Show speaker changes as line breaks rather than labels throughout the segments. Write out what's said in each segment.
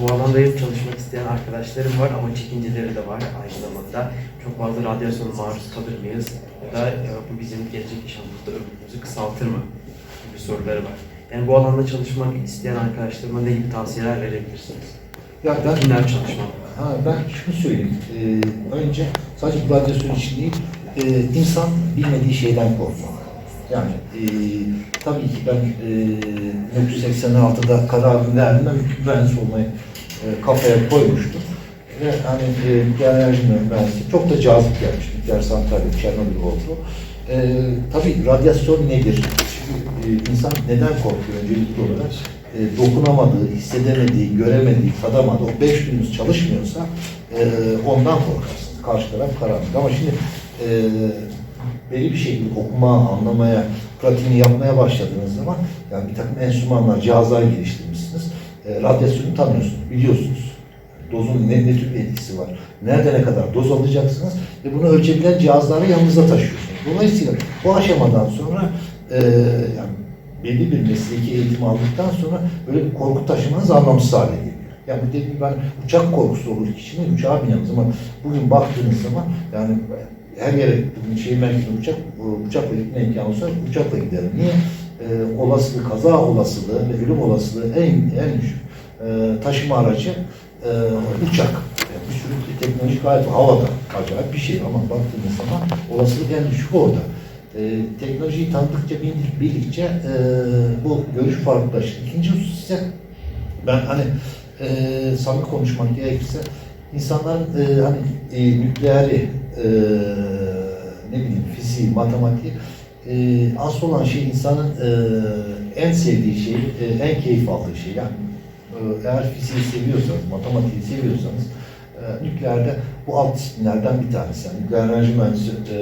Bu alanda çalışmak isteyen arkadaşlarım var ama çekinceleri de var aynı zamanda. Çok fazla radyasyona maruz kalır mıyız? Ya da bu bizim gelecek yaşamımızda ömrümüzü kısaltır mı? gibi soruları var. Yani bu alanda çalışmak isteyen arkadaşlarıma ne gibi tavsiyeler verebilirsiniz?
Ya ben
Kimler çalışmalı?
Ha, ben şunu söyleyeyim. Ee, önce sadece bu radyasyon için değil, e, insan bilmediği şeyden korkmalı. Yani e, tabii ki ben e, 1986'da kararını verdim. Ben mühendis olmayı e, kafaya koymuştum. Ve hani e, enerji mühendisliği çok da cazip gelmiş. Nükleer santral, Çernobil oldu. E, tabii radyasyon nedir? Şimdi e, insan neden korkuyor öncelikli olarak? E, dokunamadığı, hissedemediği, göremediği, tadamadığı, o beş gününüz çalışmıyorsa e, ondan korkarsınız. Karşı taraf karanlık. Ama şimdi e, belli bir şekilde okuma, anlamaya, pratiğini yapmaya başladığınız zaman yani bir takım enstrümanlar, cihazlar geliştirmişsiniz. E, radyasyonu tanıyorsunuz, biliyorsunuz. Dozun ne, ne tür bir etkisi var? Nerede ne kadar doz alacaksınız ve bunu ölçebilen cihazları yanınızda taşıyorsunuz. Dolayısıyla bu aşamadan sonra e, yani belli bir mesleki eğitim aldıktan sonra böyle bir korku taşımanız anlamsız hale geliyor. Yani bu dediğim ben uçak korkusu olur kişinin uçağa binemez ama bugün baktığınız zaman yani her yere şehir merkezine uçak, uçakla gitme imkanı olsa uçakla giderim. Niye? Ee, olasılığı, kaza olasılığı ve ölüm olasılığı en, en düşük e, taşıma aracı e, uçak. Yani bir sürü teknolojik alet havada acayip bir şey ama baktığınız zaman olasılık en düşük orada. E, teknolojiyi tanıdıkça, bildik, bildikçe e, bu görüş farklılaşır. İkinci husus ise ben hani e, samimi konuşmak gerekirse insanların e, hani e, nükleeri e, ne bileyim fiziği, matematiği e, asıl olan şey insanın e, en sevdiği şey, e, en keyif aldığı şey. Yani e, eğer fiziği seviyorsanız, matematiği seviyorsanız e, nükleerde bu alt disiplinlerden bir tanesi. Yani nükleer enerji mühendisi e,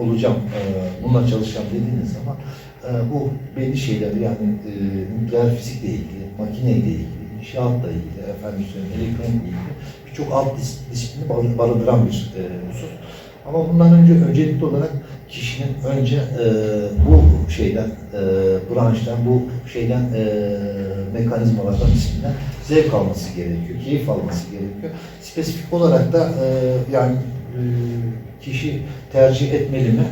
olacağım, e, bununla çalışacağım dediğiniz zaman e, bu belli şeyler yani e, nükleer fizikle ilgili, makineyle ilgili, inşaatla ilgili, efendim elektronikle ilgili birçok alt dis- disiplini barı- barındıran bir e, husus. Ama bundan önce öncelikli olarak kişinin önce e, bu şeyden, e, branştan, bu şeyden, e, mekanizmalardan, disiplinden zevk alması gerekiyor, keyif alması gerekiyor. Spesifik olarak da e, yani e, kişi tercih etmeli mi?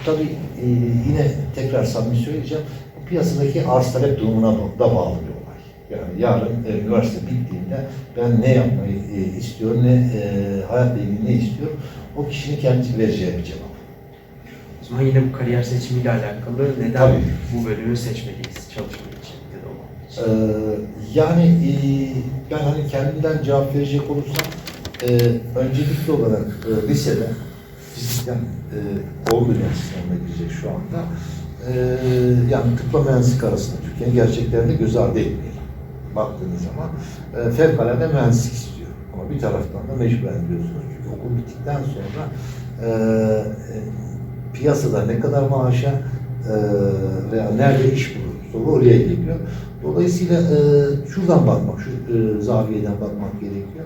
Bu tabii e, yine tekrar samimi söyleyeceğim, bu piyasadaki arz talep durumuna da bağlı bir. Yani yarın e, üniversite bittiğinde ben ne yapmayı e, istiyorum, ne e, hayatla ilgili ne istiyorum, o kişinin kendisi vereceği bir cevap.
O zaman yine bu kariyer seçimiyle alakalı neden
Tabii.
bu bölümü seçmeliyiz çalışmak için ya da olmak için?
Ee, yani e, ben hani kendimden cevap verecek olursam e, öncelikli olarak e, lisede fizikten e, Ordu Üniversitesi'ne girecek şu anda. E, yani tıpla mühendislik arasında Türkiye'nin gerçeklerini göz ardı etmeyelim. Baktığınız zaman e, fevkalade mühendislik istiyor. Ama bir taraftan da mecburen diyorsunuz. Çünkü okul bittikten sonra e, e, piyasada ne kadar maaşa e, veya nerede iş bulur soru oraya geliyor. Dolayısıyla e, şuradan bakmak, şu e, zaviyeden bakmak gerekiyor.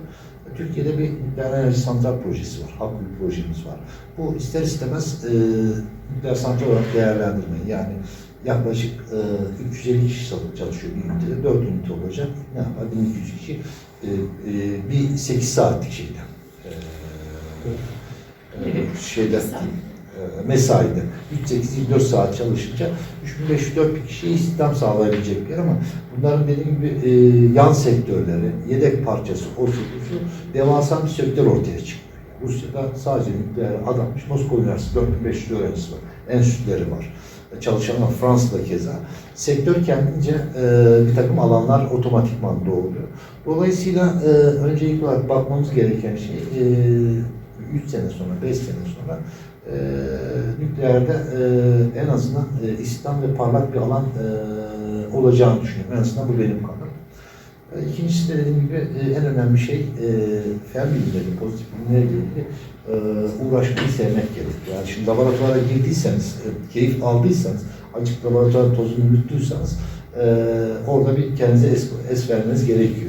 Türkiye'de bir nükleer enerji santral projesi var, halk bir projemiz var. Bu ister istemez e, nükleer santral olarak değerlendirmeyi yani yaklaşık e, 350 kişi çalışıyor bir ünitede, 4 ünite olacak. Ne yapar? 1200 kişi e, e, bir 8 saatlik şeyden. E, e, şeyden mesaide 3-8-24 saat çalışınca 3500-4000 kişiye istihdam sağlayabilecek bir yer ama bunların dediğim gibi e, yan sektörleri, yedek parçası, o şu, devasa bir sektör ortaya çıkıyor. Rusya'da sadece nükleer adanmış. Moskova Üniversitesi 4500 öğrencisi var. Enstitüleri var. E, Çalışanlar Fransa'da keza. Sektör kendince e, bir takım alanlar otomatikman doğuruyor. Dolayısıyla e, öncelikli olarak bakmamız gereken şey e, 3 sene sonra, 5 sene sonra e, nükleerde e, en azından e, istihdam ve parlak bir alan e, olacağını düşünüyorum. En azından bu benim kanım. E, İkincisi de dediğim gibi e, en önemli şey e, fen bilimleri, pozitif bilimlerle ilgili e, uğraşmayı sevmek gerekiyor. Yani şimdi laboratuvara girdiyseniz, e, keyif aldıysanız, açık laboratuvar tozunu yuttuysanız e, orada bir kendinize es, es vermeniz gerekiyor.